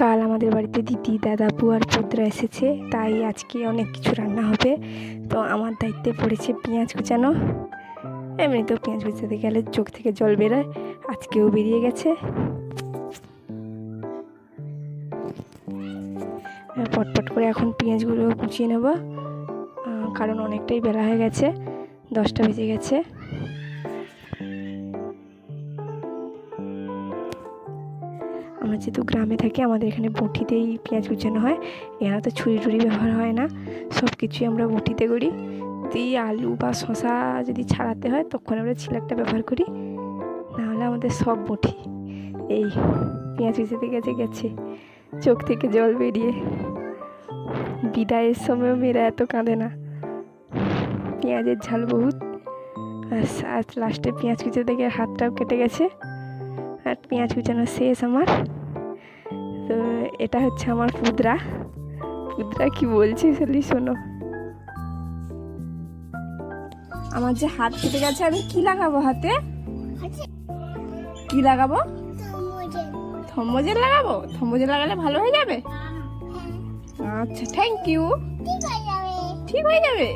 কাল আমাদের বাড়িতে দিদি, দাদা বুয়ার পুত্রা এসেছে, তাই আজকে অনেক কিছু রান্না হবে। তো আমার দায়িত্বে পড়েছে পেঁয়াজ কুচানো। এমনিতেও পেঁয়াজ কুচাতে গেলে চোখ থেকে জল বেরোয়, আজকেও বেরিয়ে গেছে। পটপট করে এখন পেঁয়াজগুলো কুচিয়ে নেব কারণ অনেকটাই বেলা হয়ে গেছে, দশটা বেজে গেছে। আমরা যেহেতু গ্রামে থাকি, আমাদের এখানে বটিতেই পেঁয়াজ কুচানো হয়। এখানে তো ছুরি টুরি ব্যবহার হয় না। সব কিছুই আমরা বটিতে করি। যদি আলু বা শশা যদি ছাড়াতে হয়, তখন আমরা ছিলাকটা ব্যবহার করি। নাহলে আমাদের সব বটি। এই পেঁয়াজ কুচাতে গেছে গেছে। চোখ থেকে জল বেরিয়ে। বিদায়ের সময়ও মেয়েরা এত কাঁদে না। পেঁয়াজের ঝাল বহুত। আর লাস্টে পেঁয়াজ কুচাতে গিয়ে হাতটাও কেটে গেছে। আর পেঁয়াজ কুচানো শেষ আমার। তো এটা হচ্ছে আমার পুদরা। পুদরা কি বলছে খালি শোনো। আমার যে হাত কেটে গেছে আমি কি লাগাবো হাতে? কি লাগাবো? থম্বজের লাগাবো? থম্বজের লাগালে ভালো হয়ে যাবে? আচ্ছা থ্যাংক ইউ ঠিক হয়ে যাবে?